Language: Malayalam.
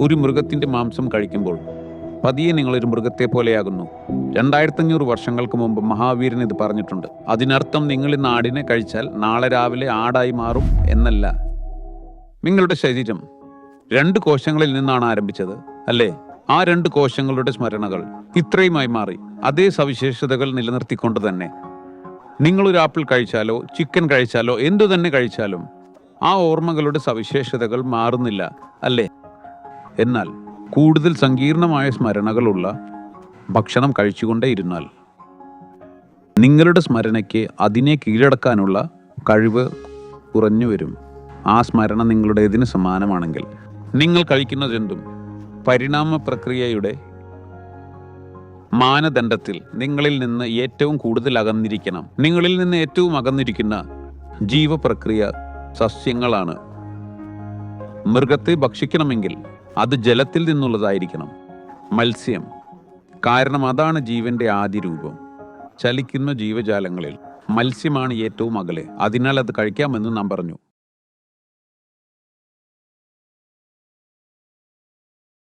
ഒരു മൃഗത്തിന്റെ മാംസം കഴിക്കുമ്പോൾ പതിയെ നിങ്ങളൊരു മൃഗത്തെ പോലെയാകുന്നു. രണ്ടായിരത്തഞ്ഞൂറ് വർഷങ്ങൾക്ക് മുമ്പ് മഹാവീരൻ ഇത് പറഞ്ഞിട്ടുണ്ട്. അതിനർത്ഥം നിങ്ങൾ ഇന്ന് ആടിനെ കഴിച്ചാൽ നാളെ രാവിലെ ആടായി മാറും എന്നല്ല. നിങ്ങളുടെ ശരീരം രണ്ട് കോശങ്ങളിൽ നിന്നാണ് ആരംഭിച്ചത് അല്ലേ? ആ രണ്ട് കോശങ്ങളുടെ സ്മരണകൾ ഇത്രയുമായി മാറി. അതേ സവിശേഷതകൾ നിലനിർത്തിക്കൊണ്ട് തന്നെ. നിങ്ങളൊരു ആപ്പിൾ കഴിച്ചാലോ ചിക്കൻ കഴിച്ചാലോ എന്തു തന്നെ കഴിച്ചാലും ആ ഓർമ്മകളുടെ സവിശേഷതകൾ മാറുന്നില്ല അല്ലേ? എന്നാൽ കൂടുതൽ സങ്കീർണമായ സ്മരണകളുള്ള ഭക്ഷണം കഴിച്ചുകൊണ്ടേയിരുന്നാൽ നിങ്ങളുടെ സ്മരണയ്ക്ക് അതിനെ കീഴടക്കാനുള്ള കഴിവ് കുറഞ്ഞു വരും ആ സ്മരണ നിങ്ങളുടേതിന് സമാനമാണെങ്കിൽ നിങ്ങൾ കഴിക്കുന്നതെന്തും പരിണാമ പ്രക്രിയയുടെ മാനദണ്ഡത്തിൽ നിങ്ങളിൽ നിന്ന് ഏറ്റവും കൂടുതൽ അകന്നിരിക്കണം. നിങ്ങളിൽ നിന്ന് ഏറ്റവും അകന്നിരിക്കുന്ന ജീവപ്രക്രിയ സസ്യങ്ങളാണ്. മൃഗത്തെ ഭക്ഷിക്കണമെങ്കിൽ അത് ജലത്തിൽ നിന്നുള്ളതായിരിക്കണം. മത്സ്യം. കാരണം അതാണ് ജീവന്റെ ആദ്യ രൂപം. ചലിക്കുന്ന ജീവജാലങ്ങളിൽ മത്സ്യമാണ് ഏറ്റവും അകലെ. അതിനാൽ അത് കഴിക്കാമെന്ന് നാം പറഞ്ഞു.